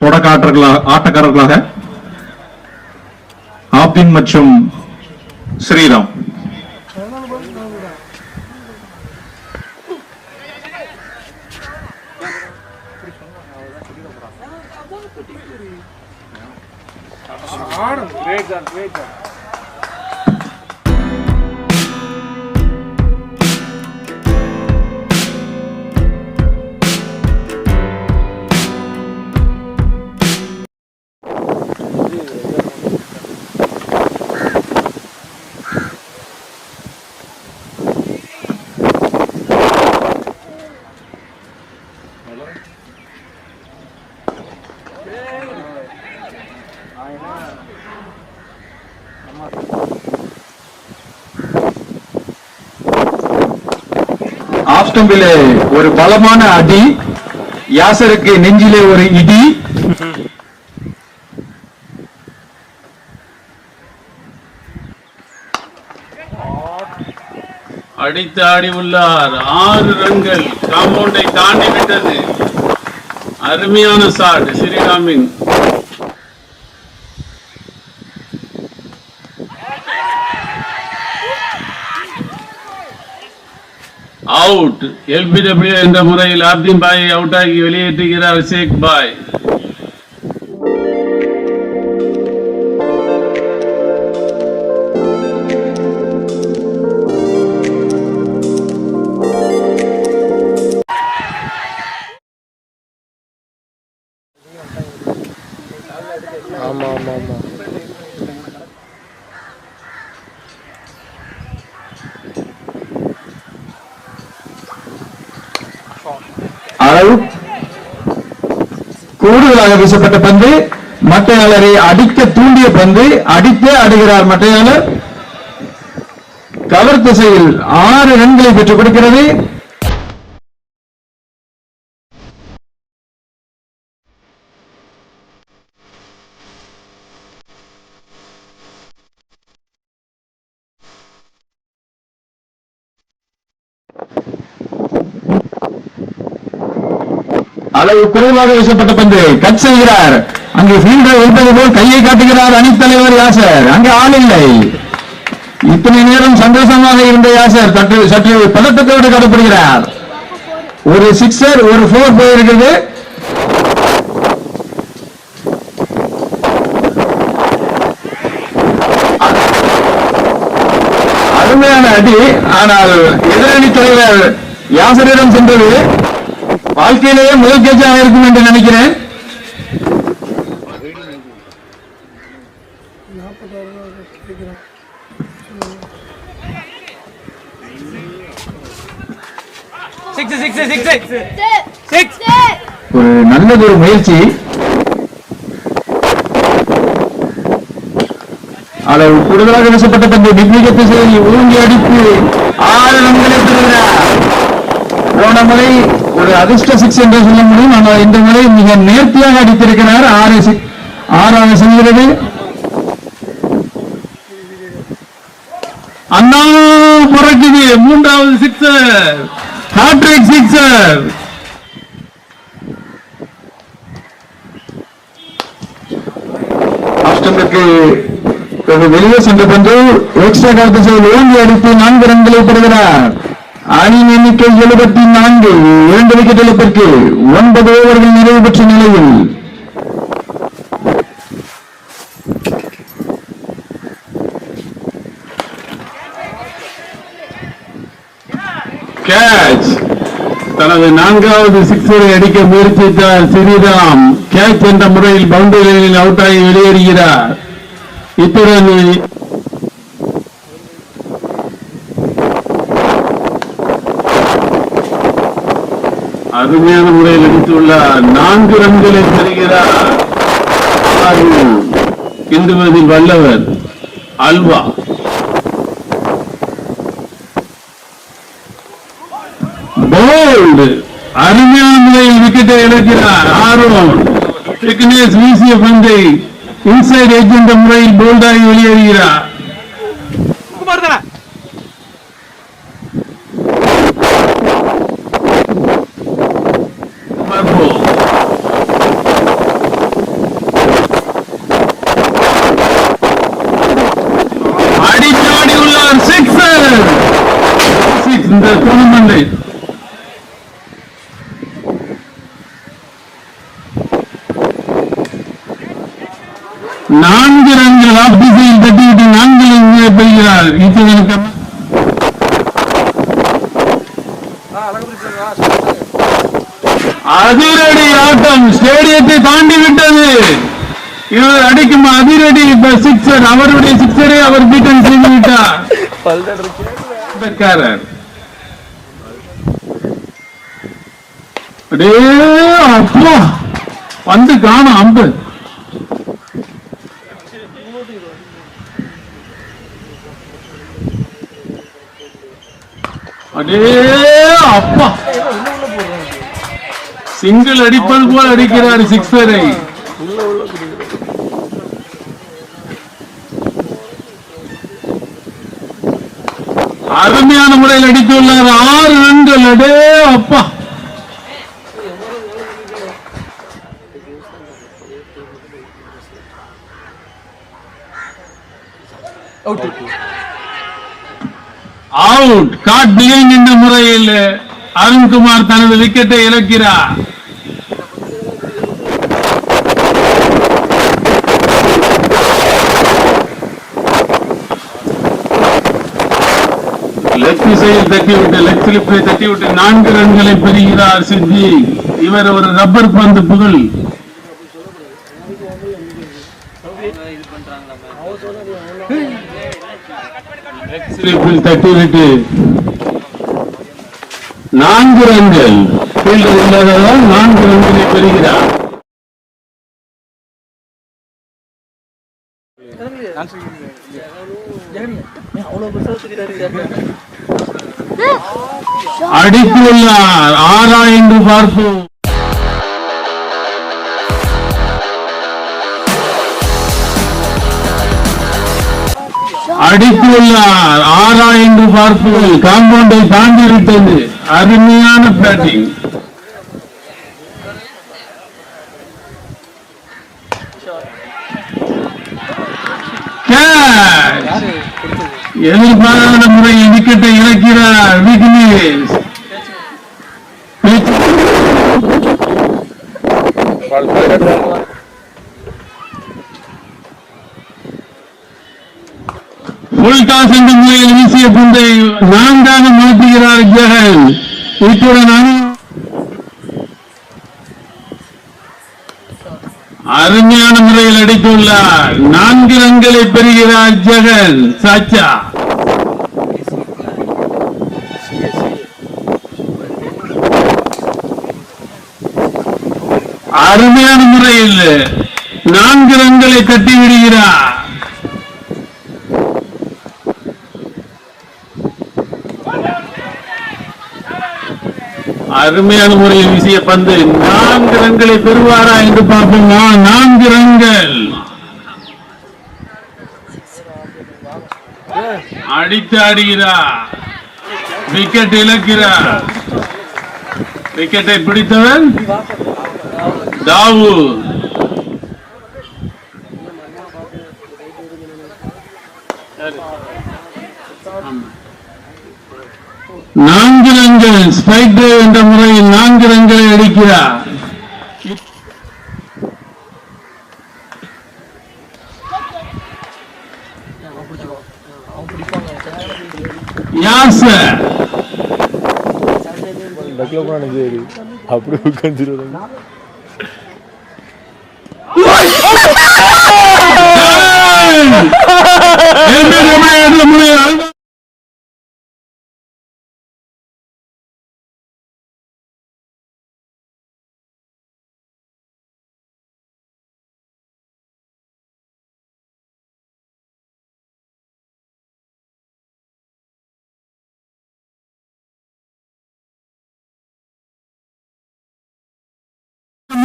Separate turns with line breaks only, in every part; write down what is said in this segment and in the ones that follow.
தொடக்க ஆட்டர்களாக ஆட்டக்காரர்களாக ஆப்தின் மற்றும் ஸ்ரீராம். ஆஸ்டம்பிலே ஒரு பலமான அடி யாசருக்கு நெஞ்சிலே ஒரு இடி.
அடித்து ஆடி உள்ளார். ஆறு ரன்கள் காம்பவுண்டை தாண்டி விட்டது. அருமையான சாட் ஸ்ரீராமின். அவுட் எல்பிடபிள்யூ என்ற முறையில் ஆப்தின் பாயை அவுட் ஆகி வெளியேற்றுகிறார் ஷேக் பாய்.
அளவு கூடுதலாக வீசப்பட்ட பந்து மட்டையாளரை அடிக்க தூண்டிய பந்து அடித்தே ஆடுகிறார் மட்டையாளர். கவர் திசையில் ஆறு ரன்களை பெற்றுக் கொடுக்கிறது. அளவு குறைவாக வீசப்பட்ட பந்து. கட் செய்கிறார். அங்கு ஃபீல்டர் இருப்பது போல் கையை காட்டுகிறார் அணித்தலைவர் யாசர். அங்கு ஆள் இல்லை. இத்தனை நேரம் சந்தோஷமாக இருந்த யாசர் சற்று சற்று பதட்டத்தோடு கடப்படுகிறார் ஒரு சிக்ஸர் ஒரு போர் போயிருக்கிறது. அருமையான அடி. ஆனால் எதிரணி தலைவர் யாசரிடம் சென்றது. வாழ்க்கையிலேயே முதல் கேட்சாக இருக்கும் என்று நினைக்கிறேன்.
சிக்ஸ் சிக்ஸ் சிக்ஸ் சிக்ஸ்
ஒரு நல்லது ஒரு முயற்சி. அளவு கூடுதலாக வீசப்பட்ட பந்து டிக்னிக திசையில் ஊங்கி அடித்து ஆறு ரன்களை பெறுகிறார். போன முறை ஒரு அதிர்ஷ்ட சிக்ஸ் என்று சொல்ல முடியும். ஆனால் இந்த முறை மிக நேர்த்தியாக அடித்திருக்கிறார் ஆறு ஆறாக செல்கிறது
அண்ணா புறக்குது மூன்றாவது சிக்ஸர்
ஹாட்ரிக் சிக்ஸர் ஆஸ்டமிற்கு வெளியே சென்ற பந்து எக்ஸ்ட்ரா கருத்து ஓங்கி அடித்து நான்கு ரன்களை பெறுகிறார். அணி எண்ணிக்கை எழுபத்தி நான்கு இரண்டு விக்கெட் இழப்பிற்கு ஒன்பது ஓவர்கள் நிறைவு பெற்ற நிலையில்
கேட்ச் தனது நான்காவது சிக்ஸரை அடிக்க முயற்சித்தார் ஸ்ரீராம் கேட்ச் என்ற முறையில் பவுண்டரி அவுட் ஆகி வெளியேறுகிறார். இத்துடன் அருமையான முறையில் அடித்துள்ளார் நான்கு ரன்களை தருகிறார் கிண்டுவதில் வல்லவர் அல்வா. போல்டு அருமையான முறையில் விக்கெட்டை இழக்கிறார் ஆர்வம். விக்னேஷ் வீசிய பந்தை. இன்சைட் எஜ் என்ற முறையில் போல்டாகி வெளியேறுகிறார்
குமார் தானே
பார்ப்போம் நான்கு ரன்கள் ஆஃப் திசையில் தட்டிவிட்டு நான்கு ரன்களை பெறுகிறார் இத்துடன் அதிரடி ஆட்டம் ஸ்டேடியத்தை தாண்டி விட்டது இவர் அடிக்கும் அதிரடி சிக்ஸர் அவருடைய சிக்ஸரை அவர் பீட்டன் செய்து விட்டார் அடே அப்பா. வந்து காணும் அம்பு. அடே அப்பா. சிங்கிள் அடிப்பது போல் அடிக்கிறார் சிக்ஸரை அருமையான முறையில் அடித்துள்ளார். ஆறு ரன்கள் அடே அப்பா. அவுட் காட் பிகைன் என்ற முறையில். அருண்குமார் தனது விக்கெட்டை இழக்கிறார். லெக் திசையில் தட்டிவிட்டு லெக் ஸ்லிப்பை தட்டிவிட்டு நான்கு ரன்களை பெறுகிறார் சித்தி இவர் ஒரு ரப்பர் பந்து புகழ். லெக் ஸ்லிப்பில் தட்டிவிட்டு நான்கு ரன்கள். ஃபீல்டர் இல்லாததால் நான்கு ரன்களை பெறுகிறார். அடித்துள்ளார். ஆறா என்று பார்ப்போம். அடித்துள்ளார் ஆறா என்று பார்ப்போம் காம்பவுண்டை தாண்டி விட்டது அருமையான பேட்டிங். எதிர்பாராத முறை விக்கெட்டை இழக்கிறார் விக்னேஷ். ஃபுல் என்ற முறையில் வீசிய பந்தை நான்காக மாற்றுகிறார் ஜெகன். இத்துடன் அணி அருமையான முறையில் அடித்துள்ளார். நான்கு ரன்களை பெறுகிறார் ஜெகன். சாச்சா. அருமையான முறையில் நான்கு ரன்களை கட்டிவிடுகிறார் அருமையான முறையில் வீசிய பந்து. நான்கு ரன்களை பெறுவாரா என்று பார்ப்போம்? நான்கு ரன்கள். அடித்து ஆடுகிறார் விக்கெட் இழக்கிறார் விக்கெட்டை பிடித்தவன் தாவூத். நான்கு ரன்கள் ஸ்பைக் டிரைவ் என்ற முறையில் நான்கு ரன்களை அடிக்கிறார். யாசர்
அப்படி உட்காந்துருவாங்க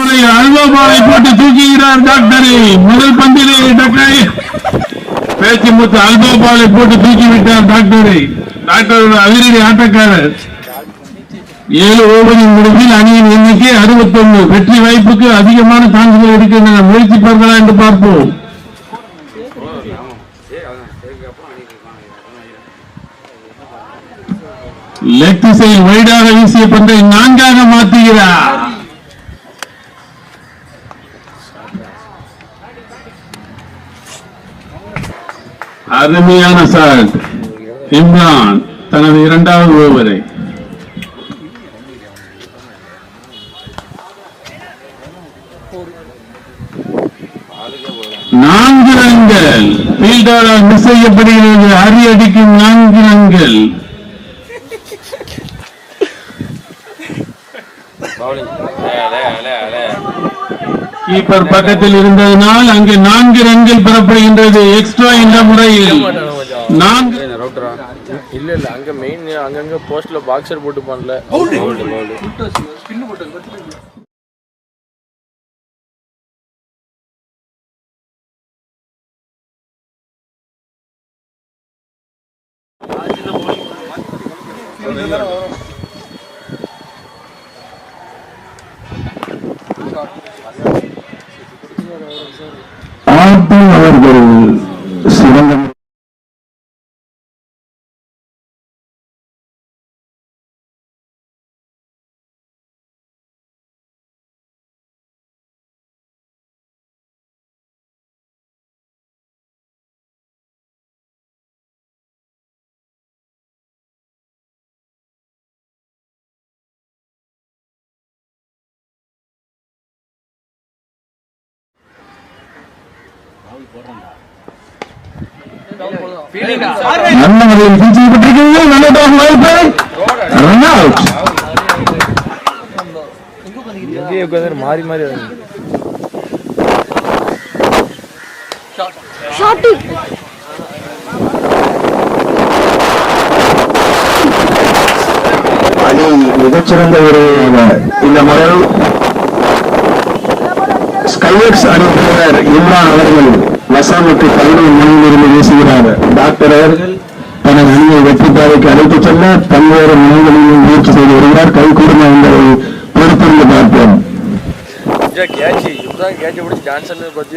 முறையில் அல்வாபாலை போட்டு தூக்குகிறார் டாக்டரை. முதல் பந்திலே டாக்டரை. பேச்சு முத்து அல்வாபாலை போட்டு தூக்கி விட்டார் டாக்டரை. டாக்டரோட அதிரடி ஆட்டக்காரர். ஏழு ஓவரின் முடிவில் அணியின் எண்ணிக்கை அறுபத்தொன்னு. வெற்றி வாய்ப்புக்கு அதிகமான சான்றுகள் இருக்கின்றன முயற்சிப்பார்களா என்று பார்ப்போம். லெக் திசையில் வைடாக வீசிய பந்தை நான்காக மாற்றுகிறார். அருமையான சார். இம்ரான் தனது இரண்டாவது ஓவரை. நான்கு ரன்கள். ஃபீல்டரால் மிஸ் செய்யப்படுகிறது. அரி அடிக்கும் நான்கு ரன்கள். கீப்பர் பக்கத்தில் இருந்ததனால் அங்கு நான்கு ரன்கள் பெறப்படுகின்றது எக்ஸ்ட்ரா என்ற முறையில். நான்கு
இல்ல இல்ல அங்க மெயின் அங்கங்க போஸ்ட்ல பாக்ஸர் போட்டு பண்ணல
ஆட்டம் அவர்கள் சிறந்த நல்ல முறையில் பீச் செய்யப்பட்டிருக்கிறது நல்ல டாஸ் வாய்ப்பு ரன் அவுட்
எங்கேயே உட்காந்து மாறி மாறி இறங்கி
அணி மிகச்சிறந்த ஒரு இந்த முறையில் ஸ்கைவர்ஸ் அணி தலைவர் இம்ரான் அவர்கள். வசாமுக்கு பதினொரு முனையிலிருந்து வீசுகிறார். டாக்டர் அவர்கள் தனது அணியை வெற்றி பாதைக்கு அழைத்துச் செல்ல பல்வேறு முனைகளிலும் முயற்சி செய்து வருகிறார். கை கூடுமா என்பதை பொறுத்திருந்து பார்ப்போம்.
கேட்ச் இப்பதான் கேட்ச் பிடிச்சி டான்ஸ் பத்தி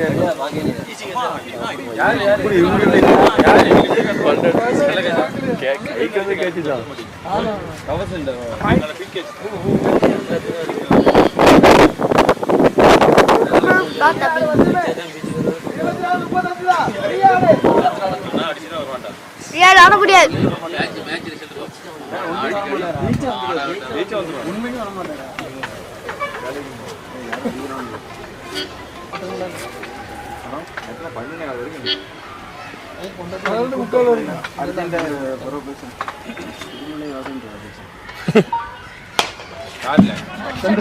யார் யார் இப்படி இவங்க கைக்கு வந்து கேட்ச் தான்
ரியால் ஆட முடியாது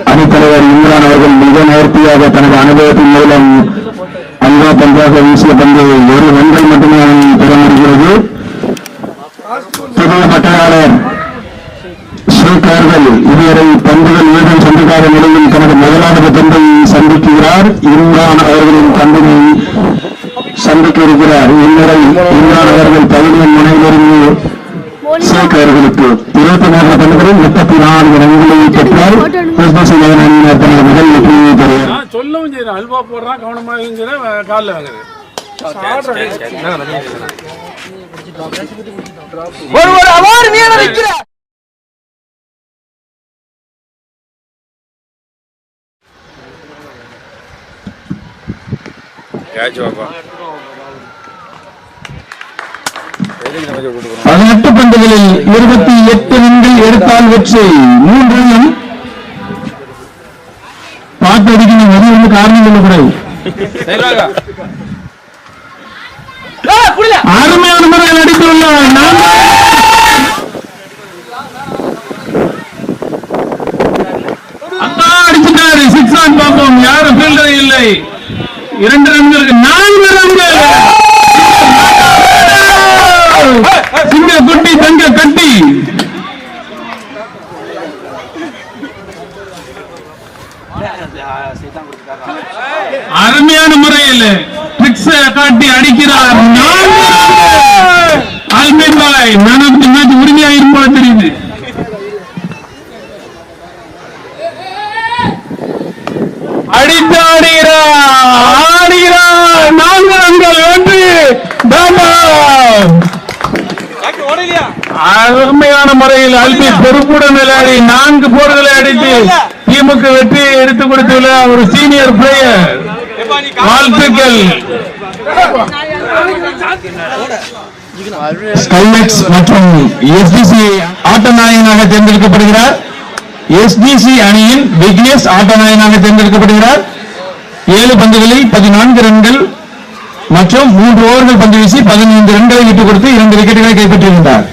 அணித்தலைவர் இம்ரான் அவர்கள் மிக நேர்த்தியாக தனது அனுபவத்தின் மூலம் அல்வா பந்தாக வீசிய பந்து ஒரு ரன்கள் மட்டுமே அவன் பெற முடிகிறது. அவர்கள் இதுவரை பந்துகள் ஏதும் சந்திக்காத நிலையில் தனது முதலாவது பந்தை சந்திக்கிறார். இம்ரான் அவர்களின் பந்தினை சந்திக்க இருக்கிறார் இம்முறை இம்ரான் அவர்கள் பகுதியின் முனையிலிருந்து ஷேக் அவர்களுக்கு இருபத்தி நான்கு பந்துகளில் முப்பத்தி நான்கு ரன்களை பெற்றால் கிறிஸ்துமஸ் அணியினர் தனது முதல் வெற்றியை பெறுகிறார்
சொல்லவும் செய்யறேன் அல்வா போடுறான் கவனமாக இருக்கிற காலில் வாங்குது
ஒரு ஒரு அவார்டு நீ என்ன
பதினெட்டு பந்துகளில் இருபத்தி எட்டு ரன்கள் எடுத்தால் வெற்றி. மூன்று ரன் பார்த்து அடிக்கணும். அது வந்து காரணம் சொல்லக்கூடாது அருமையான முறையில்
அண்ணா அடிச்சுட்டாரு. சிக்ஸ் ஆன் பார்ப்போம் யாரும் ஃபீல்டர் இல்லை. இரண்டு ரன்களுக்கு நான்கு ரன்கள். சிங்க குட்டி தங்க கட்டி. அருமையான முறையில் ட்ரிக்ஸ் காட்டி அடிக்கிறார். நான்கு ரன்கள். பாய் மேன் ஆஃப் தி மேட்ச் உறுதியாக இருப்போம் தெரியுது அடித்து ஆடுகிறார் ஆடுகிறார் நான்கு ரன்கள் வென்று பாபா
ஓடலையா
அருமையான முறையில் அல்பி பொறுப்புடன் விளையாடி நான்கு போர்களை அடித்து டீமுக்கு வெற்றியை எடுத்துக் கொடுத்துள்ள ஒரு சீனியர் பிளேயர் வாழ்த்துக்கள்.
ஸ்கைலெக்ஸ் மற்றும் எஸ்டிசி ஆட்ட நாயகனாக தேர்ந்தெடுக்கப்படுகிறார். எஸ்டிசி அணியின் விக்னேஷ் ஆட்ட நாயகனாக தேர்ந்தெடுக்கப்படுகிறார். ஏழு பந்துகளில் பதினான்கு ரன்கள் மற்றும் மூன்று ஓவர்கள் பந்து வீசி பதினைந்து ரன்களை விட்டுக் கொடுத்து இரண்டு விக்கெட்டுகளை கைப்பற்றியிருந்தார்.